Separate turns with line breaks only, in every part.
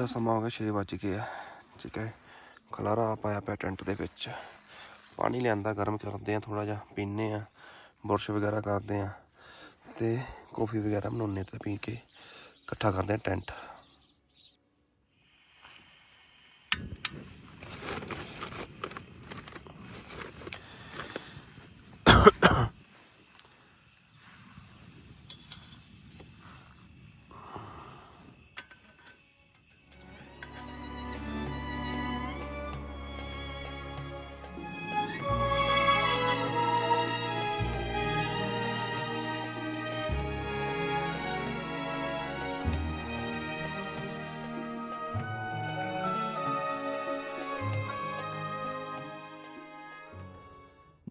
ਦਾ ਸਮਾਂ ਹੋ ਗਿਆ 6 ਵੱਜ ਗਏ ਆ, ਠੀਕ ਹੈ। ਖਲਾਰਾ ਪਾਇਆ ਪਿਆ ਟੈਂਟ ਦੇ ਵਿੱਚ। ਪਾਣੀ ਲਿਆਂਦਾ, ਗਰਮ ਕਰਦੇ ਆ ਥੋੜਾ ਜਿਹਾ ਪੀਨੇ ਆ, ਬੁਰਸ਼ ਵਗੈਰਾ ਕਰਦੇ ਆ ਤੇ ਕੌਫੀ ਵਗੈਰਾ ਬਣਾਉਣੇ ਤੇ ਪੀ ਕੇ ਇਕੱਠਾ ਕਰਦੇ ਆ ਟੈਂਟ।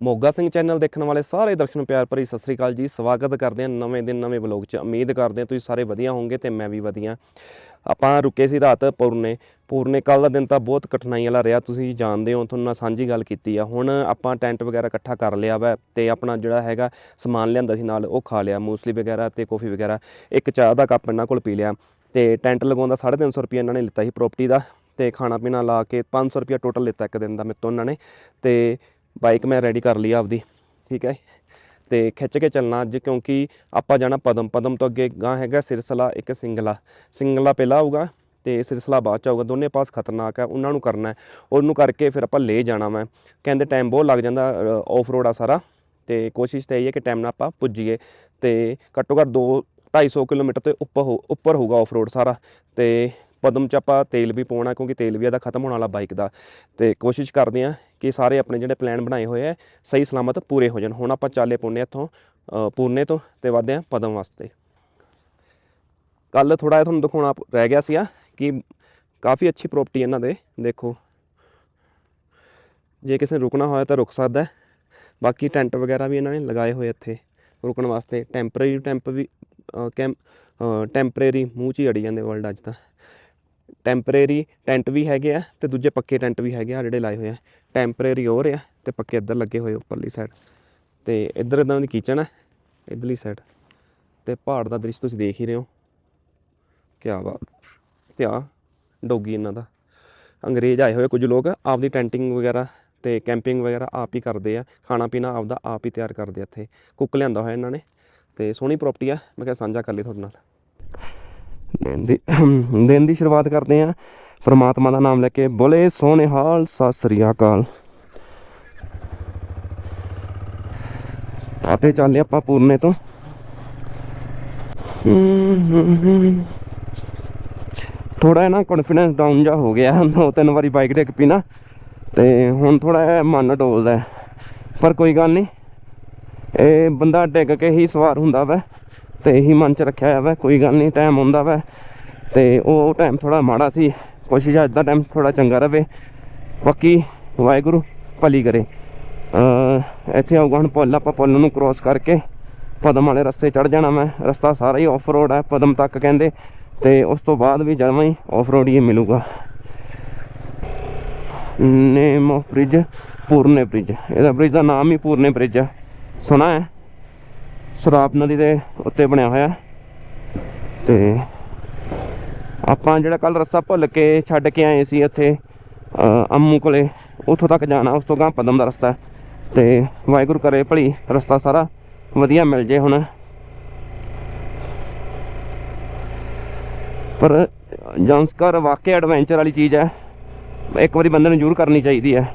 ਮੋਗਾ ਸਿੰਘ ਚੈਨਲ ਦੇਖਣ ਵਾਲੇ ਸਾਰੇ ਦਰਸ਼ਕ ਪਿਆਰ ਭਰੀ ਸਤਿ ਸ੍ਰੀ ਅਕਾਲ ਜੀ। ਸਵਾਗਤ ਕਰਦੇ ਹਾਂ ਨਵੇਂ ਦਿਨ, ਨਵੇਂ ਵਲੌਗ 'ਚ। ਉਮੀਦ ਕਰਦੇ ਹਾਂ ਤੁਸੀਂ ਸਾਰੇ ਵਧੀਆ ਹੋਵੋਗੇ ਤੇ ਮੈਂ ਵੀ ਵਧੀਆ। ਆਪਾਂ ਰੁਕੇ ਸੀ ਰਾਤ ਪੂਰਨੇ। ਪੂਰਨੇ ਕੱਲ ਦਾ ਦਿਨ ਤਾਂ ਬਹੁਤ ਕਠਿਨਾਈ ਵਾਲਾ ਰਿਹਾ, ਤੁਸੀਂ ਜਾਣਦੇ ਹੋ, ਤੁਹਾਨੂੰ ਨਾਲ ਸਾਂਝੀ ਗੱਲ ਕੀਤੀ ਆ। ਹੁਣ ਆਪਾਂ ਟੈਂਟ ਵਗੈਰਾ ਇਕੱਠਾ ਕਰ ਲਿਆ ਵਾ ਤੇ ਆਪਣਾ ਜਿਹੜਾ ਹੈਗਾ ਸਮਾਨ ਲਿਆਂਦਾ ਸੀ ਨਾਲ, ਉਹ ਖਾ ਲਿਆ, ਮੂਸਲੀ ਵਗੈਰਾ ਤੇ ਕੌਫੀ ਵਗੈਰਾ। ਇੱਕ ਚਾਹ ਦਾ ਕੱਪ ਇਹਨਾਂ ਕੋਲ ਪੀ ਲਿਆ ਤੇ ਟੈਂਟ ਲਗਾਉਣ ਦਾ 350 ਰੁਪਏ ਇਹਨਾਂ ਨੇ ਲਿੱਤਾ ਸੀ ਪ੍ਰਾਪਰਟੀ ਦਾ ਤੇ ਖਾਣਾ ਪੀਣਾ ਲਾ ਕੇ 500 ਰੁਪਏ ਟੋਟਲ ਲਿੱਤਾ ਇੱਕ ਦਿਨ ਦਾ ਮੇਰੇ ਤੋਂ ਉਹਨਾਂ ਨੇ ਤੇ ਬਾਈਕ ਮੈਂ ਰੈਡੀ ਕਰ ਲਈ ਆਪਦੀ, ਠੀਕ ਹੈ ਤੇ ਖਿੱਚ ਕੇ ਚੱਲਣਾ ਅੱਜ ਕਿਉਂਕਿ ਆਪਾਂ ਜਾਣਾ ਪਦਮ ਪਦਮ ਤੋਂ ਅੱਗੇ ਗਾਂ ਹੈਗਾ ਸਿਰਸਲਾ, ਇੱਕ ਸਿੰਗਲਾ। ਸਿੰਗਲਾ ਪਹਿਲਾਂ ਆਊਗਾ ਤੇ ਸਿਰਸਲਾ ਬਾਅਦ ਚ ਆਊਗਾ, ਦੋਨੇ ਪਾਸ ਖਤਰਨਾਕ ਹੈ ਉਹਨਾਂ ਨੂੰ ਕਰਨਾ ਹੈ। ਉਹਨੂੰ ਕਰਕੇ ਫਿਰ ਆਪਾਂ ਲੈ ਜਾਣਾ ਮੈਂ ਕਹਿੰਦੇ ਟਾਈਮ ਬਹੁਤ ਲੱਗ ਜਾਂਦਾ ਆਫ ਰੋਡ ਆ ਸਾਰਾ। ਤੇ ਕੋਸ਼ਿਸ਼ ਤਾਂ ਇਹ ਹੈ ਕਿ ਟਾਈਮ ਨਾਲ ਆਪਾਂ ਪੁੱਜੀਏ। ਤੇ ਘੱਟੋ ਘੱਟ 2 250 ਕਿਲੋਮੀਟਰ ਤੇ ਉੱਪਰ ਹੋ, ਉੱਪਰ ਹੋਊਗਾ ਆਫ ਰੋਡ ਸਾਰਾ। ਤੇ ਪਦਮ ਚ ਆਪਾਂ ਤੇਲ ਵੀ ਪਾਉਣਾ, ਕਿਉਂਕਿ ਤੇਲ ਵੀ ਇਹਦਾ ਖਤਮ ਹੋਣ ਵਾਲਾ ਬਾਈਕ ਦਾ। ਤੇ ਕੋਸ਼ਿਸ਼ ਕਰਦੇ ਆ ਕਿ ਸਾਰੇ ਆਪਣੇ ਜਿਹੜੇ ਪਲਾਨ ਬਣਾਏ ਹੋਏ ਆ, ਸਹੀ ਸਲਾਮਤ ਪੂਰੇ ਹੋ ਜਾਣ। ਹੁਣ ਆਪਾਂ ਚਾਲੇ ਪੁੰਨੇ ਇੱਥੋਂ ਪੂਰਨੇ ਤੋਂ ਤੇ ਵਧਦੇ ਆ ਪਦਮ ਵਾਸਤੇ। ਕੱਲ ਥੋੜਾ ਜਿਹਾ ਤੁਹਾਨੂੰ ਦਿਖਾਉਣਾ ਰਹਿ ਗਿਆ ਸੀਗਾ ਕਿ ਕਾਫੀ ਅੱਛੀ ਪ੍ਰਾਪਰਟੀ ਇਹਨਾਂ ਦੇ, ਦੇਖੋ। ਜੇ ਕਿਸੇ ਨੇ ਰੁਕਣਾ ਹੋਇਆ ਤਾਂ ਰੁਕ ਸਕਦਾ ਬਾਕੀ ਟੈਂਟ ਵਗੈਰਾ ਵੀ ਇਹਨਾਂ ਨੇ ਲਗਾਏ ਹੋਏ ਇੱਥੇ ਰੁਕਣ ਵਾਸਤੇ। ਟੈਂਪਰੇਰੀ ਟੈਂਪ ਵੀ ਕੈਂਪ ਟੈਂਪਰੇਰੀ ਮੂੰਹ 'ਚ ਹੀ ਅੜੀ ਜਾਂਦੇ ਵਰਲਡ ਅੱਜ ਤਾਂ। ਟੈਂਪਰੇਰੀ ਟੈਂਟ ਵੀ ਹੈਗੇ ਆ ਤੇ ਦੂਜੇ ਪੱਕੇ ਟੈਂਟ ਵੀ ਹੈਗੇ ਆ ਜਿਹੜੇ ਲਾਏ ਹੋਏ ਆ। ਟੈਂਪਰੇਰੀ ਹੋਰ ਆ ਤੇ ਪੱਕੇ ਇੱਧਰ ਲੱਗੇ ਹੋਏ ਉੱਪਰਲੀ ਸਾਈਡ ਤੇ ਇੱਧਰ ਇਦਾਂ ਦੀ ਕਿਚਨ ਹੈ ਇੱਧਰਲੀ ਸਾਈਡ ਤੇ ਪਹਾੜ ਦਾ ਦ੍ਰਿਸ਼ ਤੁਸੀਂ ਦੇਖ ਹੀ ਰਹੇ ਹੋ। ਕੀ ਬਾਤ ਤੇ ਆ ਡੋਗੀ ਇਹਨਾਂ ਦਾ। ਅੰਗਰੇਜ਼ ਆਏ ਹੋਏ ਕੁਝ ਲੋਕ, ਆਪਦੀ ਟੈਂਟਿੰਗ ਵਗੈਰਾ ਤੇ ਕੈਂਪਿੰਗ ਵਗੈਰਾ ਆਪ ਹੀ ਕਰਦੇ ਆ। ਖਾਣਾ ਪੀਣਾ ਆਪਦਾ ਆਪ ਹੀ ਤਿਆਰ ਕਰਦੇ ਆ ਇੱਥੇ। ਕੁੱਕ ਲਿਆਂਦਾ ਹੋਇਆ ਇਹਨਾਂ ਨੇ। ਤੇ ਸੋਹਣੀ ਪ੍ਰਾਪਰਟੀ ਆ, ਮੈਂ ਕਿਹਾ ਸਾਂਝਾ ਕਰ ਲਈ ਤੁਹਾਡੇ ਨਾਲ। ਦਿਨ ਦੀ ਦਿਨ ਦੀ ਸ਼ੁਰੂਆਤ ਕਰਦੇ ਆ ਪ੍ਰਮਾਤਮਾ ਦਾ ਨਾਮ ਲੈ ਕੇ ਬੋਲੇ ਸੋਹਣੇ ਹਾਲ, ਸਤਿ ਸ੍ਰੀ ਅਕਾਲ। ਆਤੇ ਚੱਲੇ ਆਪਾਂ ਪੂਰਨੇ ਤੋਂ। ਥੋੜਾ ਨਾ ਕੌਨਫੀਡੈਂਸ ਡਾਊਨ ਜਾ ਹੋ ਗਿਆ, ਦੋ ਤਿੰਨ ਵਾਰੀ ਬਾਈਕ ਡਿੱਗ ਪਈ ਨਾ, ਤੇ ਹੁਣ ਥੋੜਾ ਜਿਹਾ ਮਨ ਡੋਲਦਾ ਪਰ ਕੋਈ ਗੱਲ ਨਹੀਂ, ਇਹ ਬੰਦਾ ਡਿੱਗ ਕੇ ਹੀ ਸਵਾਰ ਹੁੰਦਾ ਵਾ। ਤੇ ਇਹੀ ਮਨ ਚ ਰੱਖਿਆ ਹੋਇਆ ਵਾ, ਕੋਈ ਗੱਲ ਨਹੀਂ ਟਾਈਮ ਹੁੰਦਾ ਵਾ। ਤੇ ਉਹ ਟਾਈਮ ਥੋੜਾ ਮਾੜਾ ਸੀ, ਕੋਸ਼ਿਸ਼ ਅੱਜ ਦਾ ਟਾਈਮ ਥੋੜਾ ਚੰਗਾ ਰਵੇ। ਬਾਕੀ ਵਾਹਿਗੁਰੂ ਭਲੀ ਕਰੇ। ਇੱਥੇ ਆਊਗਾ ਹੁਣ ਪੁੱਲ, ਆਪਾਂ ਪੁੱਲ ਨੂੰ ਕ੍ਰੋਸ ਕਰਕੇ ਪਦਮ ਵਾਲੇ ਰਸਤੇ ਚੜ ਜਾਣਾ ਮੈਂ ਰਸਤਾ ਸਾਰਾ ਹੀ ਆਫ ਰੋਡ ਹੈ ਪਦਮ ਤੱਕ ਕਹਿੰਦੇ। ਤੇ ਉਸ ਤੋਂ ਬਾਅਦ ਵੀ ਜਮਾਂ ਹੀ ਆਫ ਰੋਡ ਹੀ ਮਿਲੂਗਾ। Name of bridge, Purne bridge. ਇਹਦਾ ਬ੍ਰਿਜ ਦਾ ਨਾਮ ਹੀ ਪੂਰਨੇ ਬ੍ਰਿਜ ਹੈ ਸੁਣਾ ਹੈ? ਸਰਾਪ ਨਦੀ ਦੇ ਉੱਤੇ ਬਣਿਆ ਹੋਇਆ। ਤੇ ਆਪਾਂ ਜਿਹੜਾ ਕੱਲ ਰਸਤਾ ਭੁੱਲ ਕੇ ਛੱਡ ਕੇ ਆਏ ਸੀ ਇੱਥੇ ਅੰਮੂ ਕੋਲੇ, ਉੱਥੋਂ ਤੱਕ ਜਾਣਾ, ਉਸ ਤੋਂ ਗਾਂ ਪਦਮ ਦਾ ਰਸਤਾ। ਹੈ। ਤੇ ਵਾਹਿਗੁਰੂ ਕਰੇ ਭਲੀ, ਰਸਤਾ ਸਾਰਾ ਵਧੀਆ ਮਿਲ ਜੇ ਹੁਣ। ਪਰ ਜੰਸਕਰ ਵਾਕਿਆ ਐਡਵੈਂਚਰ ਵਾਲੀ ਚੀਜ਼ ਹੈ। ਇੱਕ ਵਾਰੀ ਬੰਦੇ ਨੂੰ ਜ਼ਰੂਰ ਕਰਨੀ ਚਾਹੀਦੀ ਹੈ।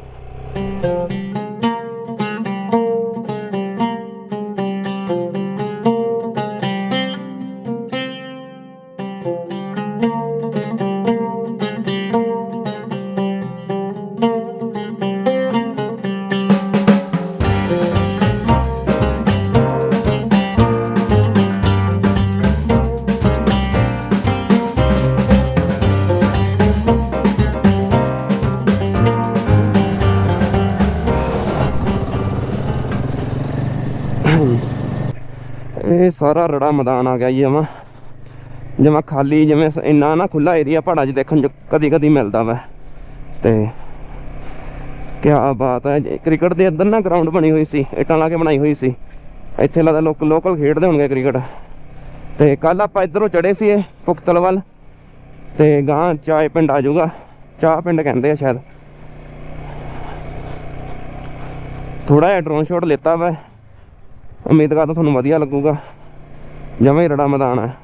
ਇਹ ਸਾਰਾ ਰੜਾ ਮੈਦਾਨ ਆ ਗਿਆ ਜੀ ਜਮਾ। ਜਮਾ ਖਾਲੀ ਜਿਵੇਂ ਇੰਨਾ ਨਾ ਖੁੱਲਾ ਏਰੀਆ ਪਹਾੜਾਂ 'ਚ ਦੇਖਣ 'ਚ ਕਦੀ ਕਦੀ ਮਿਲਦਾ ਵਾ। ਤੇ ਕੀ ਬਾਤ ਹੈ ਜੀ। ਕ੍ਰਿਕਟ ਦੇ ਅੰਦਰ ਨਾ ਗਰਾਊਂਡ ਬਣੀ ਹੋਈ ਸੀ, ਇੱਟਾਂ ਲਾ ਕੇ ਬਣਾਈ ਹੋਈ ਸੀ। ਇੱਥੇ ਲੱਗਦਾ ਲੋਕ ਲੋਕਲ ਖੇਡਦੇ ਹੋਣਗੇ ਕ੍ਰਿਕਟ। ਤੇ ਕੱਲ ਆਪਾਂ ਇਧਰੋਂ ਚੜੇ ਸੀ ਇਹ ਫੁਕਤਲ ਵੱਲ
ਤੇ ਗਾਂ ਚਾਏ ਪਿੰਡ ਆ ਜਾਊਗਾ। ਚਾਹ ਪਿੰਡ ਕਹਿੰਦੇ ਆ ਸ਼ਾਇਦ। ਥੋੜਾ ਜਿਹਾ ਡਰੋਨ ਸ਼ਾਟ ਲਿੱਤਾ ਵਾ। ਉਮੀਦ ਕਰਦਾ ਤੁਹਾਨੂੰ ਵਧੀਆ ਲੱਗੂਗਾ। ਜਮਾਂ ਹੀ ਰੜਾ ਮੈਦਾਨ ਹੈ।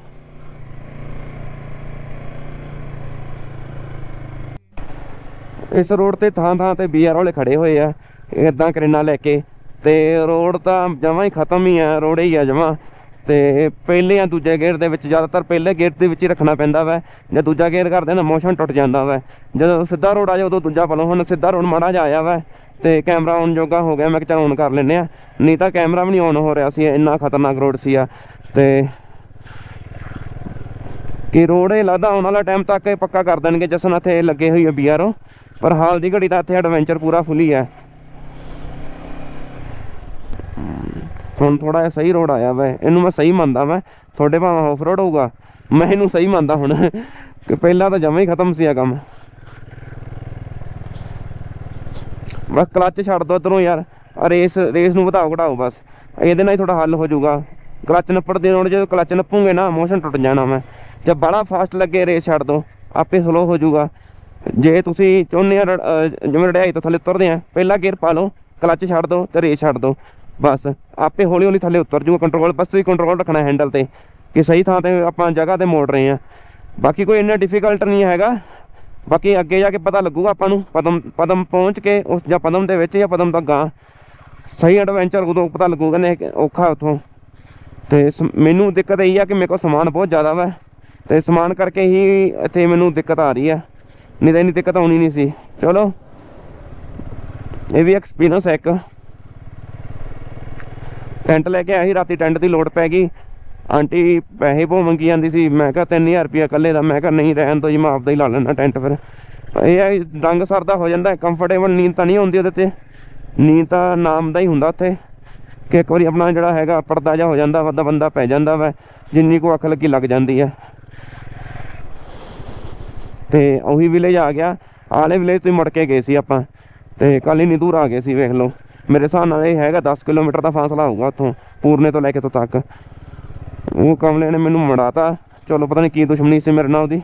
ਇਸ ਰੋਡ ਤੇ ਥਾਂ ਥਾਂ ਤੇ ਬੀਆਰ ਵਾਲੇ ਖੜੇ ਹੋਏ ਆ। ਇਦਾਂ ਕਰੇਨਾ ਲੈ ਕੇ ਤੇ ਰੋਡ ਤਾਂ ਜਮਾ ਹੀ ਖਤਮ ਹੀ ਆ, ਰੋਡ ਹੀ ਆ ਜਮਾ। ਤੇ ਪਹਿਲੇ ਜਾਂ ਦੂਜੇ ਗੇਅਰ ਦੇ ਵਿੱਚ ਜ਼ਿਆਦਾਤਰ ਪਹਿਲੇ ਗੇਅਰ ਦੇ ਵਿੱਚ ਹੀ ਰੱਖਣਾ ਪੈਂਦਾ ਵੈ। ਜੇ ਦੂਜਾ ਗੇਅਰ ਕਰਦੇ ਨਾ ਮੋਸ਼ਨ ਟੁੱਟ ਜਾਂਦਾ ਵੈ। ਜਦੋਂ ਸਿੱਧਾ ਰੋਡ ਆ ਜਾ ਉਦੋਂ ਦੂਜਾ ਪਲੋ ਹੁਣ, ਸਿੱਧਾ ਰੋਡ ਮਾੜਾ ਜਿਹਾ ਆਇਆ ਵੈ। ਤੇ ਕੈਮਰਾ ਔਨ ਜੋਗਾ ਹੋ ਗਿਆ, ਮੈਂ ਕਿਹਾ ਔਨ ਕਰ ਲੈਨੇ ਆ। ਨਹੀਂ ਤਾਂ ਕੈਮਰਾ ਵੀ ਨਹੀਂ ਔਨ ਹੋ ਰਿਹਾ ਸੀ ਇੰਨਾ ਖਤਰਨਾਕ ਰੋਡ ਸੀ ਆ। ਤੇ ਕਿ ਰੋਡ ਇਹ ਲੱਗਦਾ ਆਉਣ ਵਾਲਾ ਟਾਈਮ ਤੱਕ ਇਹ ਪੱਕਾ ਕਰ ਦੇਣਗੇ, ਜਸਨ ਇੱਥੇ ਲੱਗੇ ਹੋਈ ਹੈ ਬੀਆਰਓ ਪਰ ਹਾਲ ਦੀ ਘੜੀ ਤਾਂ ਇੱਥੇ ਐਡਵੈਂਚਰ ਪੂਰਾ ਫੁੱਲੀ ਹੈ ਹੁਣ ਥੋੜਾ ਜਿਹਾ ਸਹੀ ਰੋਡ ਆਇਆ ਵੈ, ਇਹਨੂੰ ਮੈਂ ਸਹੀ ਮੰਨਦਾ ਮੈਂ ਤੁਹਾਡੇ ਭਾਵੇਂ ਆਫ ਰੋਡ ਹੋਊਗਾ, ਮੈਂ ਇਹਨੂੰ ਸਹੀ ਮੰਨਦਾ ਹੁਣ, ਕਿ ਪਹਿਲਾਂ ਤਾਂ ਜਮਾ ਹੀ ਖਤਮ ਸੀ ਆ ਕੰਮ। ਬਸ ਕਲੱਚ ਛੱਡ ਦੋ ਇਧਰੋਂ ਯਾਰ ਰੇਸ ਰੇਸ ਨੂੰ ਵਧਾਓ ਘਟਾਓ ਬਸ, ਇਹਦੇ ਨਾਲ ਹੀ ਥੋੜਾ ਹੱਲ ਹੋ ਜਾਊਗਾ। ਕਲੱਚ ਨੱਪੜ ਦੇ ਨਾਲ ਜਦੋਂ ਕਲੱਚ ਨੱਪੂਗੇ ਨਾ ਮੋਸ਼ਨ ਟੁੱਟ ਜਾਣਾ ਮੈਂ ਜੇ ਬੜਾ ਫਾਸਟ ਲੱਗੇ ਰੇਸ ਛੱਡ ਦੋ, ਆਪੇ ਸਲੋ ਹੋ ਜਾਊਗਾ। ਜੇ ਤੁਸੀਂ ਚਾਹੁੰਦੇ ਆ ਜਿਵੇਂ ਰੜਾਈ ਤੋਂ ਥੱਲੇ ਉਤਰਦੇ ਆ, ਪਹਿਲਾ ਗੇਅਰ ਪਾ ਲਓ ਕਲੱਚ ਛੱਡ ਦਿਓ ਤੇ ਰੇਸ ਛੱਡ ਦਿਓ ਬਸ, ਆਪੇ ਹੌਲੀ ਹੌਲੀ ਥੱਲੇ ਉਤਰ ਜਾਊਗਾ ਕੰਟਰੋਲ ਬਸ ਤੁਸੀਂ ਕੰਟਰੋਲ ਰੱਖਣਾ ਹੈਂਡਲ ਤੇ, ਕਿ ਸਹੀ ਥਾਂ ਤੇ ਆਪਾਂ ਜਗ੍ਹਾ ਤੇ ਮੋੜ ਰਹੇ ਆ ਬਾਕੀ ਕੋਈ ਇੰਨਾ ਡਿਫਿਕਲਟ ਨਹੀਂ ਹੈਗਾ। ਬਾਕੀ ਅੱਗੇ ਜਾ ਕੇ ਪਤਾ ਲੱਗੂਗਾ ਆਪਾਂ ਨੂੰ, ਪਦਮ ਪਦਮ ਪਹੁੰਚ ਕੇ ਉਸ, ਜਾਂ ਪਦਮ ਦੇ ਵਿੱਚ ਜਾਂ ਪਦਮ ਤੋਂ ਗਾਂ ਸਹੀ ਐਡਵੈਂਚਰ ਉਦੋਂ ਪਤਾ ਲੱਗੂਗਾ ਨੇ ਔਖਾ ਉਥੋਂ। ਤੇ ਸ- ਮੈਨੂੰ ਦਿੱਕਤ ਇਹ ਆ ਕਿ ਮੇਰੇ ਕੋਲ ਸਮਾਨ ਬਹੁਤ ਜ਼ਿਆਦਾ ਵਾ। ਤੇ ਸਮਾਨ ਕਰਕੇ ਹੀ ਇੱਥੇ ਮੈਨੂੰ ਦਿੱਕਤ ਆ ਰਹੀ ਆ। ਨਹੀਂ ਤਾਂ ਇੰਨੀ ਦਿੱਕਤ ਆਉਣੀ ਨਹੀਂ ਸੀ। ਚਲੋ, ਇਹ ਵੀ ਐਕਸਪੀਰੀਅੰਸ ਹੈ ਇੱਕ। ਟੈਂਟ ਲੈ ਕੇ ਆਇਆ ਸੀ, ਰਾਤੀ ਟੈਂਟ ਦੀ ਲੋੜ ਪੈ ਗਈ। ਆਂਟੀ ਪੈਸੇ ਬਹੁਤ ਮੰਗੀ ਜਾਂਦੀ ਸੀ, ਮੈਂ ਕਿਹਾ 3000 ਰੁਪਇਆ ਇਕੱਲੇ ਦਾ, ਮੈਂ ਕਿਹਾ ਨਹੀਂ ਰਹਿਣ ਤੋਂ ਜੀ, ਮੈਂ ਆਪਦਾ ਹੀ ਲਾ ਲੈਣਾ ਟੈਂਟ ਫਿਰ। ਇਹ ਹੈ ਰੰਗ ਸਰਦਾ ਹੋ ਜਾਂਦਾ ਕੰਫਰਟੇਬਲ ਨੀਂਦ ਤਾਂ ਨਹੀਂ ਆਉਂਦੀ ਉਹਦੇ ਤੇ। ਨੀਂਦ ਤਾਂ ਨਾਮ ਦਾ ਹੀ ਹੁੰਦਾ ਉੱਥੇ। ਕਿ ਇੱਕ ਵਾਰੀ ਆਪਣਾ ਜਿਹੜਾ ਹੈਗਾ, ਪਰਦਾ ਜਾ ਹੋ ਜਾਂਦਾ ਵਾ ਬੰਦਾ ਪੈ ਜਾਂਦਾ ਵਾ, ਜਿੰਨੀ ਕੋ ਅੱਖ ਲੱਗੀ ਲੱਗ ਜਾਂਦੀ ਆ। ਤੇ ਉਹੀ ਵਿਲੇਜ ਆ ਗਿਆ। ਆਲੇ ਵਿਲੇਜ ਤੋਂ ਹੀ ਮੁੜ ਕੇ ਗਏ ਸੀ ਆਪਾਂ। ਤੇ ਕੱਲ ਹੀ ਨਹੀਂ ਦੂਰ ਆ ਗਏ ਸੀ, ਵੇਖ ਲਓ। ਮੇਰੇ ਹਿਸਾਬ ਨਾਲ ਇਹ ਹੈਗਾ 10 ਕਿਲੋਮੀਟਰ ਦਾ ਫਾਸਲਾ ਹੋਊਗਾ ਉੱਥੋਂ, ਪੂਰਨੇ ਤੋਂ ਲੈ ਕੇ ਤੋਂ ਤੱਕ। ਉਹ ਕਮਲੇ ਨੇ ਮੈਨੂੰ ਮੜਾਤਾ। ਚਲੋ ਪਤਾ ਨਹੀਂ ਕੀ ਦੁਸ਼ਮਣੀ ਸੀ ਮੇਰੇ ਨਾਲ ਉਹਦੀ।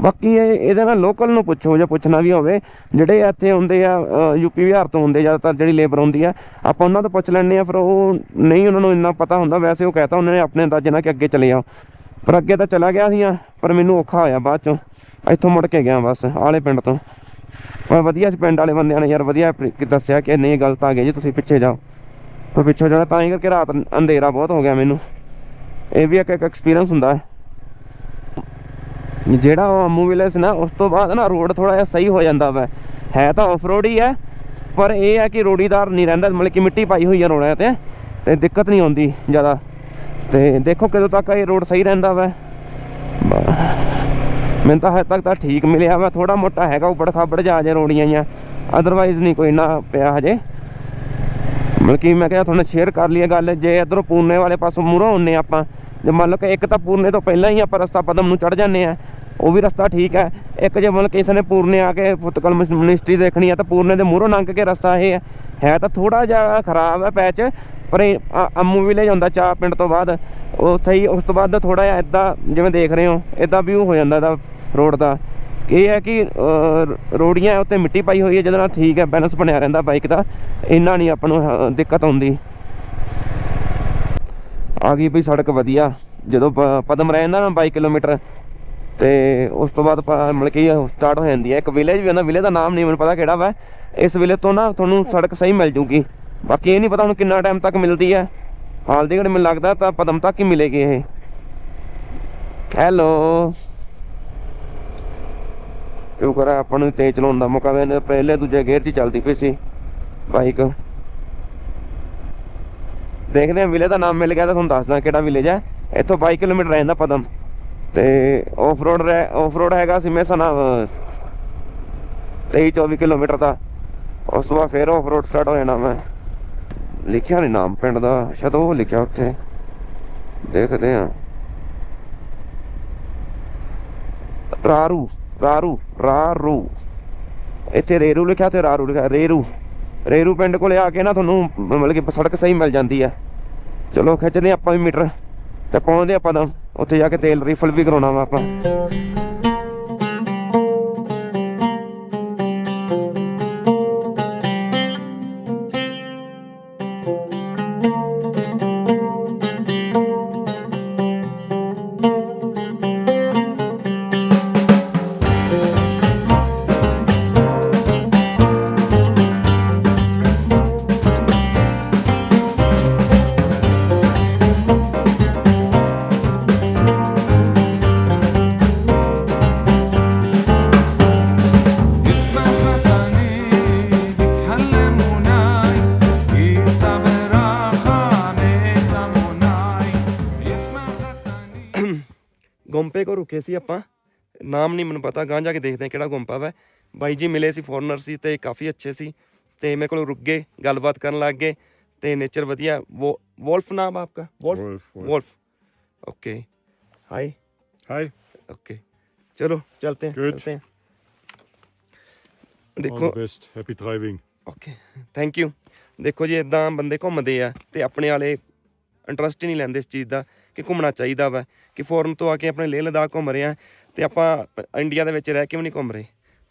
ਬਾਕੀ ਇਹ, ਇਹਦੇ ਨਾਲ ਲੋਕਲ ਨੂੰ ਪੁੱਛੋ ਜਾਂ ਪੁੱਛਣਾ ਵੀ ਹੋਵੇ, ਜਿਹੜੇ ਇੱਥੇ ਹੁੰਦੇ ਆ ਯੂਪੀ ਬਿਹਾਰ ਤੋਂ ਹੁੰਦੇ ਜ਼ਿਆਦਾਤਰ ਜਿਹੜੀ ਲੇਬਰ ਹੁੰਦੀ ਆ, ਆਪਾਂ ਉਹਨਾਂ ਤੋਂ ਪੁੱਛ ਲੈਣੇ ਆ, ਫਿਰ ਉਹ ਨਹੀਂ ਉਹਨਾਂ ਨੂੰ ਇੰਨਾ ਪਤਾ ਹੁੰਦਾ। ਵੈਸੇ ਉਹ ਕਹਤਾ ਉਹਨਾਂ ਨੇ ਆਪਣੇ ਅੰਦਾਜ਼ੇ ਨਾਲ ਕਿ ਅੱਗੇ ਚਲੇ ਜਾਓ ਪਰ ਅੱਗੇ ਤਾਂ ਚਲਾ ਗਿਆ ਸੀ ਪਰ ਮੈਨੂੰ ਔਖਾ ਹੋਇਆ ਬਾਅਦ ਚੋਂ। ਇੱਥੋਂ ਮੁੜ ਕੇ ਗਿਆ ਬਸ, ਆਲੇ ਪਿੰਡ ਤੋਂ। ਪਰ ਵਧੀਆ ਸੀ ਪਿੰਡ ਵਾਲੇ ਬੰਦਿਆਂ ਨੇ ਯਾਰ, ਵਧੀਆ ਦੱਸਿਆ ਕਿ ਨਹੀਂ ਗਲਤ ਆ ਗਿਆ ਜੀ, ਤੁਸੀਂ ਪਿੱਛੇ ਜਾਓ। ਪਰ ਪਿੱਛੋਂ ਜਾਣਾ ਤਾਂ ਹੀ ਕਰਕੇ ਰਾਤ ਅੰਧੇਰਾ ਬਹੁਤ ਹੋ ਗਿਆ ਮੈਨੂੰ। ਇਹ ਵੀ ਇੱਕ ਐਕਸਪੀਰੀਅੰਸ ਹੁੰਦਾ ਹੈ। ਜਿਹੜਾ ਉਹ ਅੰਮੂ ਵਿਲੇਜ ਨਾ, ਉਸ ਤੋਂ ਬਾਅਦ ਨਾ ਰੋਡ ਥੋੜਾ ਜਿਹਾ ਸਹੀ ਹੋ ਜਾਂਦਾ ਵਾ। ਹੈ ਤਾਂ ਆਫ ਰੋਡ ਹੀ ਹੈ, ਪਰ ਇਹ ਹੈ ਕਿ ਰੋੜੀਦਾਰ ਨਹੀਂ ਰਹਿੰਦਾ, ਮਤਲਬ ਕਿ ਮਿੱਟੀ ਪਾਈ ਹੋਈ ਹੈ ਰੋੜਾਂ ਤੇ ਤੇ ਦਿੱਕਤ ਨਹੀਂ ਆਉਂਦੀ ਜ਼ਿਆਦਾ। ਤੇ ਦੇਖੋ ਕਦੋਂ ਤੱਕ ਇਹ ਰੋਡ ਸਹੀ ਰਹਿੰਦਾ ਵਾ। ਮੈਨੂੰ ਤਾਂ ਹਜੇ ਤੱਕ ਤਾਂ ਠੀਕ ਮਿਲਿਆ ਵਾ ਥੋੜਾ ਮੋਟਾ ਹੈਗਾ ਉਬੜ ਖਾਬੜ ਜਾ ਜੇ ਰੋੜੀਆਂ ਜਾਂ ਅਦਰਵਾਈਜ਼ ਨਹੀਂ ਕੋਈ ਨਾ ਪਿਆ ਹਜੇ। ਮਤਲਬ ਕਿ ਮੈਂ ਕਿਹਾ ਤੁਹਾਨੂੰ ਸ਼ੇਅਰ ਕਰ ਲਈਏ ਗੱਲ, ਜੇ ਇਧਰੋਂ ਪੂਰਨੇ ਵਾਲੇ ਪਾਸੋਂ ਮੂਹਰੋਂ ਹੁੰਨੇ ਆਪਾਂ। ਜੇ ਮੰਨ ਲਓ ਕਿ ਇੱਕ ਤਾਂ ਪੂਰਨੇ ਤੋਂ ਪਹਿਲਾਂ ਹੀ ਆਪਾਂ ਰਸਤਾ ਪਦਮ ਨੂੰ ਚੜ ਜਾਂਦੇ ਆ ਉਹ ਵੀ ਰਸਤਾ ਠੀਕ ਹੈ। ਇੱਕ ਜੇ ਮਤਲਬ ਕਿਸੇ ਨੇ ਪੂਰਨੇ ਆ ਕੇ ਫੁੱਤਕਲ ਮਿਨਿਸਟਰੀ ਦੇਖਣੀ ਆ ਤਾਂ ਪੂਰਨੇ ਦੇ ਮੂਹਰੋਂ ਲੰਘ ਕੇ ਰਸਤਾ ਇਹ ਹੈ। ਹੈ ਤਾਂ ਥੋੜਾ ਜਿਹਾ ਖਰਾਬ ਹੈ ਪੈਚ ਪਰ ਇਹ ਅੰਮੂ ਵਿਲੇਜ ਹੁੰਦਾ ਚਾ ਪਿੰਡ ਤੋਂ ਬਾਅਦ। ਉਹ ਸਹੀ ਉਸ ਤੋਂ ਬਾਅਦ ਥੋੜਾ ਜਿਹਾ ਇਦਾਂ ਜਿਵੇਂ ਦੇਖ ਰਹੇ ਹੋ ਇਦਾਂ ਵਿਊ ਹੋ ਜਾਂਦਾ ਇਹਦਾ ਰੋਡ ਦਾ। ਇਹ ਹੈ ਕਿ ਅ, ਰੋੜੀਆਂ ਉੱਤੇ ਮਿੱਟੀ ਪਾਈ ਹੋਈ ਹੈ ਜਿਹਦੇ ਨਾਲ ਠੀਕ ਹੈ ਬੈਲੈਂਸ ਬਣਿਆ ਰਹਿੰਦਾ ਬਾਈਕ ਦਾ। ਇੰਨਾ ਨਹੀਂ ਆਪਾਂ ਨੂੰ ਦਿੱਕਤ ਆਉਂਦੀ। ਆ ਗਈ ਬਈ ਸੜਕ ਵਧੀਆ। ਜਦੋਂ ਪ- ਪਦਮ ਰਹਿੰਦਾ ਨਾ 22 ਕਿਲੋਮੀਟਰ ਤੇ ਉਸ ਤੋਂ ਬਾਅਦ ਆਪਾਂ ਮਤਲਬ ਕਿ ਸਟਾਰਟ ਹੋ ਜਾਂਦੀ ਹੈ। ਇੱਕ ਵਿਲੇਜ ਵੀ ਹੁੰਦਾ ਵਿਲੇਜ ਦਾ ਨਾਮ ਨਹੀਂ ਮੈਨੂੰ ਪਤਾ ਕਿਹੜਾ ਵਾ। ਇਸ ਵਿਲੇ ਤੋਂ ਨਾ ਤੁਹਾਨੂੰ ਸੜਕ ਸਹੀ ਮਿਲ ਜੂਗੀ। ਬਾਕੀ ਇਹ ਨਹੀਂ ਪਤਾ ਹੁਣ ਕਿੰਨਾ ਟਾਈਮ ਤੱਕ ਮਿਲਦੀ ਹੈ। ਹਾਲ ਦੀ ਘੜੀ ਮੈਨੂੰ ਲੱਗਦਾ ਤਾਂ ਪਦਮ ਤੱਕ ਹੀ ਮਿਲੇਗੀ ਇਹ। ਹੈਲੋ ਸ਼ੁਕਰ ਹੈ ਆਪਾਂ ਨੂੰ ਤੇਜ਼ ਚਲਾਉਣ ਦਾ ਮੌਕਾ ਮਿਲਿਆ। ਪਹਿਲੇ ਦੂਜੇ ਗੇਅਰ 'ਚ ਹੀ ਚੱਲਦੀ ਪਈ ਸੀ। ਬਾਈਕ। ਦੇਖਦੇ ਹਾਂ ਵਿਲੇ ਦਾ ਨਾਮ ਮਿਲ ਗਿਆ ਤਾਂ ਤੁਹਾਨੂੰ ਦੱਸਦਾ ਕਿਹੜਾ ਵਿਲੇਜ ਹੈ। ਇੱਥੋਂ 22 ਕਿਲੋਮੀਟਰ ਰਹਿੰਦਾ ਪਦਮ ਤੇ ਆਫ ਰੋਡ ਆਫ ਰੋਡ ਹੈਗਾ ਸੀ ਮੈਂ ਸਨਾ 23 24 ਕਿਲੋਮੀਟਰ ਦਾ। ਉਸ ਤੋਂ ਬਾਅਦ ਫਿਰ ਆਫ ਰੋਡ ਸਟਾਰਟ ਹੋ ਜਾਣਾ ਮੈਂ। ਲਿਖਿਆ ਨਹੀਂ ਨਾਮ ਪਿੰਡ ਦਾ, ਸ਼ਾਇਦ ਉਹ ਲਿਖਿਆ ਉੱਥੇ। ਦੇਖਦੇ ਹਾਂ। ਰਾਰੂ ਰਾਰੂ ਰਾਰੂ। ਇੱਥੇ ਰੇਰੂ ਲਿਖਿਆ ਤੇ ਰਾਰੂ ਲਿਖਿਆ, ਰੇਰੂ। ਰੇਰੂ ਪਿੰਡ ਕੋਲੇ ਆ ਕੇ ਨਾ ਤੁਹਾਨੂੰ ਮਤਲਬ ਕਿ ਸੜਕ ਸਹੀ ਮਿਲ ਜਾਂਦੀ ਆ। ਚਲੋ ਖਿੱਚਦੇ ਹਾਂ ਆਪਾਂ ਵੀ ਮੀਟਰ। ਤੇ ਪਹੁੰਚਦੇ ਆਪਾਂ ਤਾਂ ਉੱਥੇ ਜਾ ਕੇ ਤੇਲ ਰੀਫਿਲ ਵੀ ਕਰਾਉਣਾ ਵਾ ਆਪਾਂ। ਰੁਕੇ ਸੀ ਆਪਾਂ ਨਾਮ ਨਹੀਂ ਮੈਨੂੰ ਪਤਾ ਗਾਂ ਜਾ ਕੇ ਦੇਖਦੇ ਹਾਂ ਕਿਹੜਾ ਗੁੰਪਾ ਵਾ ਬਾਈ ਜੀ ਮਿਲੇ ਸੀ ਫੋਰਨਰ ਸੀ ਤੇ ਕਾਫੀ ਅੱਛੇ ਸੀ ਤੇ ਮੇਰੇ ਕੋਲ ਰੁਕ ਗਏ ਗੱਲਬਾਤ ਕਰਨ ਲੱਗ ਗਏ ਤੇ ਨੇਚਰ ਵਧੀਆ ਵੋ ਵੋਲਫ ਨਾਮ ਆਪਕਾ wolf
Wolf, Wolf.
Wolf okay hi
Hi.
Okay चलो चलते हैं
Good.
चलते हैं
All
ਦੇਖੋ
the best. Happy driving.
Okay thank you ਦੇਖੋ ਜੀ ਇਦਾਂ ਬੰਦੇ ਘੁੰਮਦੇ ਆ ਤੇ ਆਪਣੇ ਵਾਲੇ ਇੰਟਰਸਟ ਹੀ ਨਹੀਂ ਲੈਂਦੇ ਇਸ ਚੀਜ਼ ਦਾ ਕਿ ਘੁੰਮਣਾ ਚਾਹੀਦਾ ਵਾ, ਕਿ ਫੋਰਨ ਤੋਂ ਆ ਕੇ ਆਪਣੇ ਲੇਹ ਲਦਾਖ ਘੁੰਮ ਰਹੇ ਆ ਤੇ ਆਪਾਂ ਇੰਡੀਆ ਦੇ ਵਿੱਚ ਰਹਿ ਕੇ ਵੀ ਨਹੀਂ ਘੁੰਮ ਰਹੇ?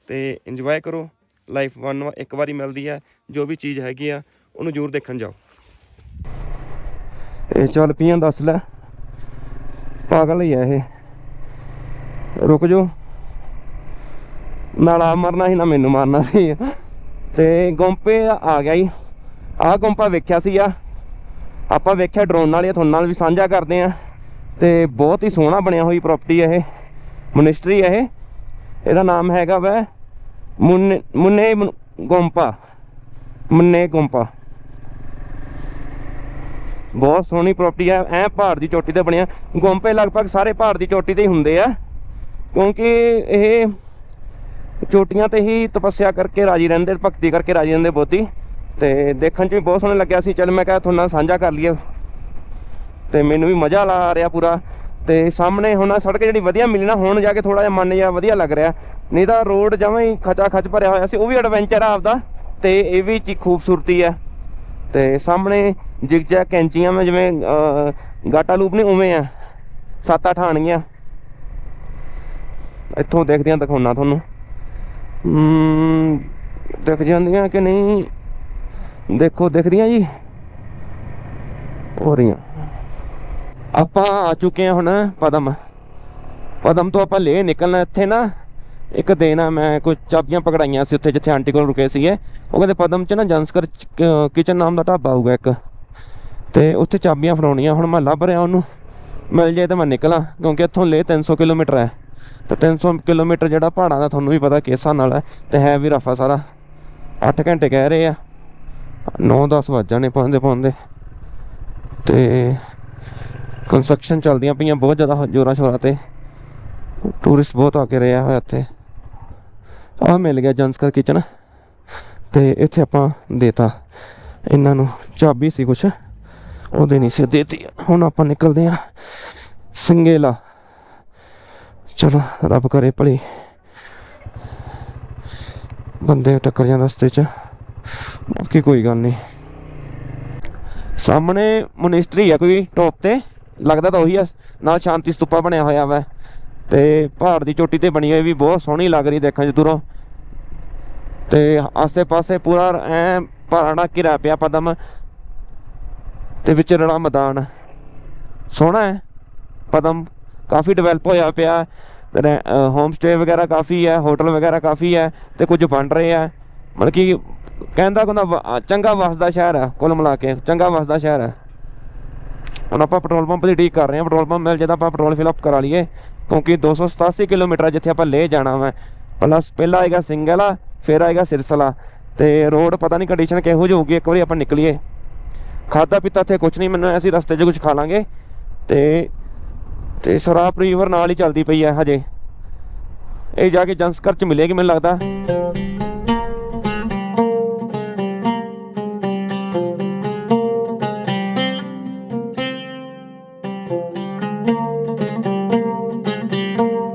ਤੇ ਇੰਜੋਏ ਕਰੋ ਲਾਈਫ ਵਨ ਇੱਕ ਵਾਰੀ ਮਿਲਦੀ ਆ, ਜੋ ਵੀ ਚੀਜ਼ ਹੈਗੀ ਆ, ਉਹਨੂੰ ਜ਼ਰੂਰ ਦੇਖਣ ਜਾਓ। ਇਹ ਚੱਲ ਪੀਆਂ ਦੱਸ ਲੈ, ਪਾਗਲ ਹੀ ਆ ਇਹ। ਰੁਕ ਜੋ ਨਾਲਾ ਮਰਨਾ ਸੀ, ਨਾ ਮੈਨੂੰ ਮਾਰਨਾ ਸੀ। ਤੇ ਗੁੰਪੇ ਆ ਗਿਆ ਜੀ। ਆਹ ਗੋਂਪਾ ਵੇਖਿਆ ਸੀ ਆ। ਆਪਾਂ ਵੇਖਿਆ ਡਰੋਨ ਨਾਲ ਇਹ ਤੁਹਾਡੇ ਨਾਲ ਵੀ ਸਾਂਝਾ ਕਰਦੇ ਆ। ਤੇ ਬਹੁਤ ਹੀ ਸੋਹਣਾ ਬਣਿਆ ਹੋਈ ਪ੍ਰਾਪਰਟੀ ਇਹ ਮਨਿਸਟਰੀ ਇਹ। ਇਹਦਾ ਨਾਮ ਹੈਗਾ ਵੈ ਮੁੰਨੇ ਮੁੰਨੇ ਗੁੰਪਾ ਮੁੰਨੇ ਗੁੰਪਾ। ਬਹੁਤ ਸੋਹਣੀ ਪ੍ਰਾਪਰਟੀ ਹੈ ਐ ਪਹਾੜ ਦੀ ਚੋਟੀ ਤੇ ਬਣਿਆ। ਗੁੰਪੇ ਲਗਭਗ ਸਾਰੇ ਪਹਾੜ ਦੀ ਚੋਟੀ ਤੇ ਹੀ ਹੁੰਦੇ ਆ, ਕਿਉਂਕਿ ਇਹ ਚੋਟੀਆਂ ਤੇ ਹੀ ਤਪੱਸਿਆ ਕਰਕੇ ਰਾਜੀ ਰਹਿੰਦੇ, ਭਗਤੀ ਕਰਕੇ ਰਾਜੀ ਰਹਿੰਦੇ ਬੋਧੀ ਤੇ ਦੇਖਣ 'ਚ ਵੀ ਬਹੁਤ ਸੋਹਣਾ ਲੱਗਿਆ ਸੀ। ਚਲ ਮੈਂ ਕਿਹਾ ਤੁਹਾਡੇ ਨਾਲ ਸਾਂਝਾ ਕਰ ਲਈਏ। ਤੇ ਮੈਨੂੰ ਵੀ ਮਜ਼ਾ ਆ ਰਿਹਾ ਪੂਰਾ। ਤੇ ਸਾਹਮਣੇ ਹੁਣ ਆਹ ਸੜਕ ਜਿਹੜੀ ਵਧੀਆ ਮਿਲੀ ਨਾ, ਹੁਣ ਜਾ ਕੇ ਥੋੜਾ ਜਿਹਾ ਮਨ ਜਿਹਾ ਵਧੀਆ ਲੱਗ ਰਿਹਾ। ਨਹੀਂ ਤਾਂ ਰੋਡ ਜਮਾਂ ਹੀ ਖਚਾ ਖਚ ਭਰਿਆ ਹੋਇਆ ਸੀ। ਉਹ ਵੀ ਐਡਵੈਂਚਰ ਆ ਆਪਦਾ। ਤੇ ਇਹ ਵੀ ਚੀ ਖੂਬਸੂਰਤੀ ਹੈ ਤੇ ਸਾਹਮਣੇ ਜਿਗਜੈਗ ਕੈਂਚੀਆਂ ਮੈਂ ਜਿਵੇਂ ਗਾਟਾ ਲੂਪ ਨੇ ਉਵੇਂ ਆ। ਸੱਤ ਅੱਠ ਆਣਗੀਆਂ ਇੱਥੋਂ ਦੇਖਦਿਆਂ ਦਿਖਾਉਣਾ ਤੁਹਾਨੂੰ। ਦੇਖ ਜਾਂਦੀਆਂ ਕਿ ਨਹੀਂ? ਦੇਖੋ, ਦਿਖਦੀਆਂ ਜੀ। ਹੋ ਰਹੀਆਂ। ਆਪਾਂ ਆ ਚੁੱਕੇ ਹਾਂ ਹੁਣ ਪਦਮ। ਪਦਮ ਤੋਂ ਆਪਾਂ ਲੈ ਨਿਕਲਣਾ ਇੱਥੇ ਨਾ। ਇੱਕ ਦਿਨ ਆ, ਮੈਂ ਕੁਝ ਚਾਬੀਆਂ ਪਕੜਾਈਆਂ ਸੀ ਉੱਥੇ, ਜਿੱਥੇ ਆਂਟੀ ਕੋਲ ਰੁਕੇ ਸੀਗੇ। ਉਹ ਕਹਿੰਦੇ ਪਦਮ ਚ ਨਾ ਜੰਸਕਰ ਕਿਚਨ ਨਾਮ ਦਾ ਢਾਬਾ ਹੋਊਗਾ ਇੱਕ। ਤੇ ਉੱਥੇ ਚਾਬੀਆਂ ਫੜਾਉਣੀਆਂ, ਹੁਣ ਮੈਂ ਲੱਭ ਰਿਹਾ ਉਹਨੂੰ। ਮਿਲ ਜੇ ਤਾਂ ਮੈਂ ਨਿਕਲਾਂ, ਕਿਉਂਕਿ ਇੱਥੋਂ ਲੇ 300 ਕਿਲੋਮੀਟਰ ਹੈ। ਤੇ 300 ਕਿਲੋਮੀਟਰ ਜਿਹੜਾ ਪਹਾੜਾਂ ਦਾ ਤੁਹਾਨੂੰ ਵੀ ਪਤਾ ਕਿਸ ਹਿਸਾਬ ਨਾਲ ਹੈ, ਤੇ ਹੈ ਵੀ ਰਫਾ ਸਾਰਾ। 8 ਘੰਟੇ ਕਹਿ ਰਹੇ ਆ। 9-10 ਵੱਜ ਜਾਣੇ ਪਹੁੰਚਦੇ ਪਹੁੰਚਦੇ ਤੇ ਕੰਸਟਰਕਸ਼ਨ ਚੱਲਦੀਆਂ ਪਈਆਂ ਬਹੁਤ ਜ਼ਿਆਦਾ ਜੋਰਾਂ ਸ਼ੋਰਾਂ ਤੇ। ਟੂਰਿਸਟ ਬਹੁਤ ਆ ਕੇ ਰਿਹਾ ਹੋਇਆ ਇੱਥੇ। ਆ ਮਿਲ ਗਿਆ ਜੰਸਕਰ ਕਿਚਨ ਤੇ ਇੱਥੇ ਆਪਾਂ ਦੇਤਾ ਇਹਨਾਂ ਨੂੰ ਚਾਬੀ ਸੀ ਕੁਛ। ਉਹਦੇ ਨਹੀਂ ਸੀ ਦੇਤੀ। ਹੁਣ ਆਪਾਂ ਨਿਕਲਦੇ ਆ ਸੰਗੇਲਾ। ਚਲੋ, ਰੱਬ ਕਰੇ ਭਲੀ। ਬੰਦੇ ਟੱਕਰ ਜਾਣ ਰਸਤੇ 'ਚ। ਬਾਕੀ ਕੋਈ ਗੱਲ ਨਹੀਂ। ਸਾਹਮਣੇ ਮੋਨਿਸਟਰੀ ਆ ਕੋਈ ਟੌਪ ਤੇ। ਲੱਗਦਾ ਤਾਂ ਉਹੀ ਆ, ਨਾਲ ਸ਼ਾਂਤੀ ਸਤੂਪਾ ਬਣਿਆ ਹੋਇਆ ਵਾ। ਤੇ ਪਹਾੜ ਦੀ ਚੋਟੀ ਤੇ ਬਣੀ ਹੋਈ ਵੀ ਬਹੁਤ ਸੋਹਣੀ ਲੱਗ ਰਹੀ ਦੇਖਣ 'ਚ ਦੂਰੋਂ। ਤੇ ਆਸੇ-ਪਾਸੇ ਪੂਰਾ ਐ ਪਹਾੜਾਂ ਘਿਰਾ ਪਿਆ ਪਦਮ। ਤੇ ਵਿੱਚ ਰਣਾ ਮੈਦਾਨ। ਸੋਹਣਾ ਹੈ। ਪਦਮ ਕਾਫੀ ਡਿਵੈਲਪ ਹੋਇਆ ਪਿਆ। ਹੋਮ ਸਟੇ ਵਗੈਰਾ ਕਾਫੀ ਹੈ ਹੋਟਲ ਵਗੈਰਾ ਕਾਫੀ ਹੈ। ਤੇ ਕੁਝ ਬਣ ਰਹੇ ਆ। ਮਤਲਬ ਕਿ ਕਹਿੰਦਾ ਕਹਿੰਦਾ ਵ- ਚੰਗਾ ਵਸਦਾ ਸ਼ਹਿਰ ਹੈ ਕੁੱਲ ਮਿਲਾ ਕੇ, ਚੰਗਾ ਵਸਦਾ ਸ਼ਹਿਰ ਹੈ ਹੁਣ ਆਪਾਂ ਪੈਟਰੋਲ ਪੰਪ ਦੀ ਢੀਕ ਕਰ ਰਹੇ ਹਾਂ, ਪੈਟਰੋਲ ਪੰਪ ਮਿਲ ਜੇ ਆਪਾਂ ਪੈਟਰੋਲ ਫਿਲ ਅਪ ਕਰਾ ਲਈਏ, ਕਿਉਂਕਿ 287 ਕਿਲੋਮੀਟਰ ਹੈ ਜਿੱਥੇ ਆਪਾਂ ਲੈ ਜਾਣਾ ਵਾ ਪਲੱਸ ਪਹਿਲਾਂ ਆਏਗਾ ਸਿੰਗਲਾ ਫਿਰ ਆਏਗਾ ਸਿਰਸਲਾ ਤੇ ਰੋਡ ਪਤਾ ਨਹੀਂ ਕੰਡੀਸ਼ਨ ਕਿਹੋ ਜਿਹੀ ਹੋਊਗੀ, ਇੱਕ ਵਾਰੀ ਆਪਾਂ ਨਿਕਲੀਏ। ਖਾਦਾ ਪੀਤਾ ਇੱਥੇ ਕੁਝ ਨਹੀਂ ਮੈਨੂੰ ਅਸੀਂ ਰਸਤੇ 'ਚ ਕੁਝ ਖਾ ਲਾਂਗੇ, ਤੇ ਤੇ ਸਰਾਪ ਰਿਵਰ ਨਾਲ ਹੀ ਚੱਲਦੀ ਪਈ ਹੈ ਹਜੇ। ਇਹ ਜਾ ਕੇ ਜੰਸਕਰ ਚ ਮਿਲੇਗੀ, ਮੈਨੂੰ ਲੱਗਦਾ।